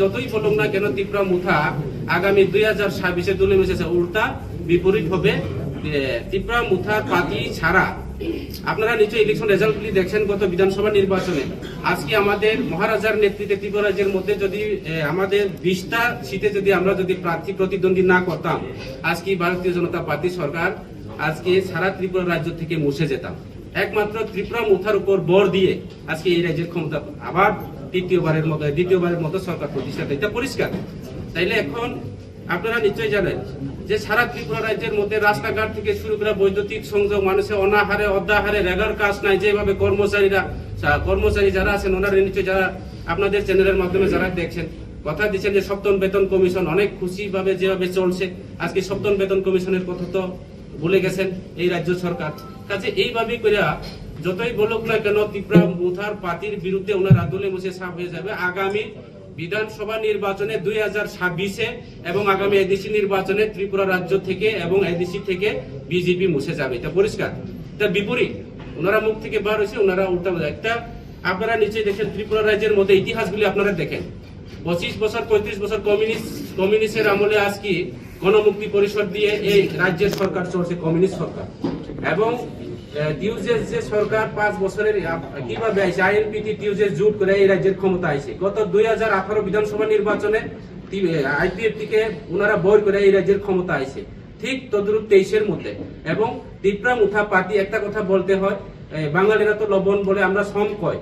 যতই বলুক না কেন ত্রিপুরা মুথা আগামী দুই হাজার ছাব্বিশে তুলে মিশেছে উল্টা বিপরীত হবে ত্রিপুরা মুথার পার্টি ছাড়া। আপনারা নিশ্চয়ই ইলেকশন রেজাল্টগুলি দেখছেন গত বিধানসভা নির্বাচনে। আজকে আমাদের মহারাজার নেতৃত্বে ত্রিপুরা মধ্যে যদি আমাদের বিশটা সিটে যদি আমরা যদি প্রার্থী প্রতিদ্বন্দ্বী না করতাম, আজকে ভারতীয় জনতা পার্টি সরকার আজকে সারা ত্রিপুরা রাজ্য থেকে মুছে যেতাম। একমাত্র ত্রিপুরা মুথার উপর বর দিয়ে আজকে এই রাজ্যের ক্ষমতা আবার তৃতীয়বারের মতো, দ্বিতীয়বারের মতো সরকার প্রতিষ্ঠা এটা পরিষ্কার। তাইলে এখন আপনারা নিশ্চয়ই জানেন যে সারা ত্রিপুরা রাজ্যের মধ্যে রাস্তাঘাট থেকে শুরু করে বৈদ্যুতিক সংযোগ, মানুষের অনাহারে অদ্যাহারে রেগার কাজ নাই যেভাবে কর্মচারীরা কর্মচারী যারা আছেন, ওনারা নিশ্চয়ই যারা আপনাদের চ্যানেলের মাধ্যমে যারা দেখছেন, কথা দিচ্ছেন যে সপ্তম বেতন কমিশন অনেক খুশি ভাবে যেভাবে চলছে, আজকে সপ্তম বেতন কমিশনের কথা তো ভুলে গেছেন এই রাজ্য সরকার। কাজে এইভাবে করে যতই বলুক না কেন, ত্রিপুরা মুথার পার্টির বিরুদ্ধে ওনার আদলে মুছে সাফ হয়ে যাবে। আগামী বিধানসভা নির্বাচনে দুই হাজার ছাব্বিশে এবং আগামী এডিসি নির্বাচনে ত্রিপুরা রাজ্য থেকে এবং এডিসি থেকে বিজেপি মুছে যাবে। এটা পরিষ্কার। এটা বিপরীত। ওনারা মুখ থেকে বার হয়েছে, ওনারা উল্টা একটা আপনারা নিচে দেখেন, ত্রিপুরা রাজ্যের মধ্যে ইতিহাসগুলি আপনারা দেখেন। পঁচিশ বছর, পঁয়ত্রিশ বছর কমিউনিস্ট, কমিউনিস্টের আমলে আজকে গণমুক্তি পরিষদ দিয়ে এই রাজ্যের সরকার চলছে, কমিউনিস্ট সরকার। এবং টিউজের যে সরকার পাঁচ বছরের কীভাবে আইসে আইএনপিটি টিউজের জুট করে এই রাজ্যের ক্ষমতা আইসে গত দুই হাজার আঠারো বিধানসভা নির্বাচনে আইপিএফটিকে ওনারা বই করে এই রাজ্যের ক্ষমতা আইসে ঠিক তদ্রুপ তেইশের মধ্যে। এবং ত্রিপুরা মুঠা পার্টি একটা কথা বলতে হয় বাঙালিরা তো লবণ বলে আমরা সম কয়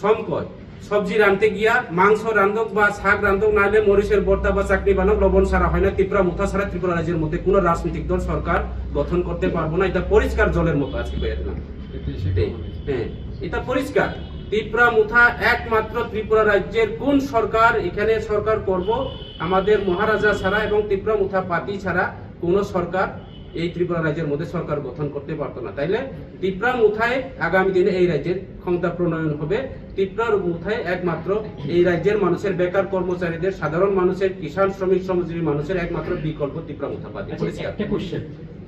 সম কয়। সবজি রাঁধতে গিয়া মাংস রান্ধক বা শাক রান্ধক নাহলে মরিচের বর্তা বা চাকরি বানাক লবণ সারা হয় না ত্রিপুরা মুথা ছাড়া ত্রিপুরা রাজ্যের মধ্যে কোন রাজনৈতিক দল সরকার গঠন করতে পারব না। এটা পরিষ্কার জলের মতো আজকে হ্যাঁ এটা পরিষ্কার। ত্রিপুরা মুথা একমাত্র ত্রিপুরা রাজ্যের কোন সরকার এখানে সরকার করব আমাদের মহারাজা ছাড়া এবং ত্রিপুরা মুথা পার্টি ছাড়া কোন সরকার এই ত্রিপুরা রাজ্যের মধ্যে সরকার গঠন করতে পারতো না। তাইলে ত্রিপুরা মুথায় আগামী দিনে এই রাজ্যের ক্ষমতা প্রণয়ন হবে। ত্রিপুরার মুথায় একমাত্র এই রাজ্যের মানুষের বেকার কর্মচারীদের সাধারণ মানুষের কিষাণ শ্রমিক শ্রমজীবী মানুষের একমাত্র বিকল্প ত্রিপুরা মুথা পার্টি আচ্ছা,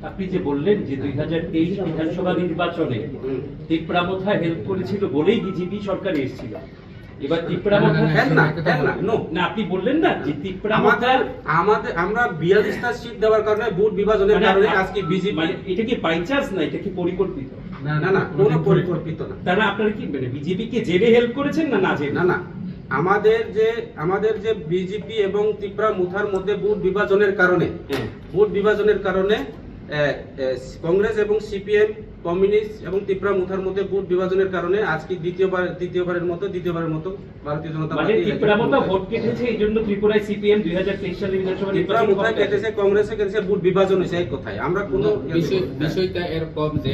আপনি যে বললেন যে দুই হাজার তেইশ বিধানসভা নির্বাচনে হুম। ত্রিপুরামথা হেল্প করেছিল বলেই বিজেপি সরকার এসেছিল। এবার না না নো না আপনি বললেন না যে আমাদের আমাদের আমরা বিয়াল্লিশটা সিট দেওয়ার কারণে ভোট বিভাজনের মানে কারণে আজকে বিজেপি মানে এটা কি বাই চান্স না এটা কি পরিকল্পিত? না না কোনো পরিকল্পিত না। তারা আপনারা কি মানে বিজেপি কে জেনে হেল্প করেছেন না না জেনে না না আমাদের যে আমাদের যে বিজেপি এবং ত্রিপুরা মুথার মধ্যে ভোট বিভাজনের কারণে হ্যাঁ। ভোট বিভাজনের কারণে কংগ্রেস এবং সিপিএম কমিউনিস্ট এবং ত্রিপুরা মুথার মধ্যে ভোট বিভাজনের কারণে আজকে দ্বিতীয়বার দ্বিতীয়বারের মতো দ্বিতীয়বারের মতো Bharatiya Janata party party Tripura Motha vote কেটেছে এই জন্য ত্রিপুরায় সিপিএম দুই হাজার তেইশ সালে বিধানসভা ত্রিপুরা মুথা কেটেছে কংগ্রেসে কেটেছে ভোট বিভাজন হয়েছে এক কথায়। আমরা কোনো বিষয় বিষয়টা এরকম যে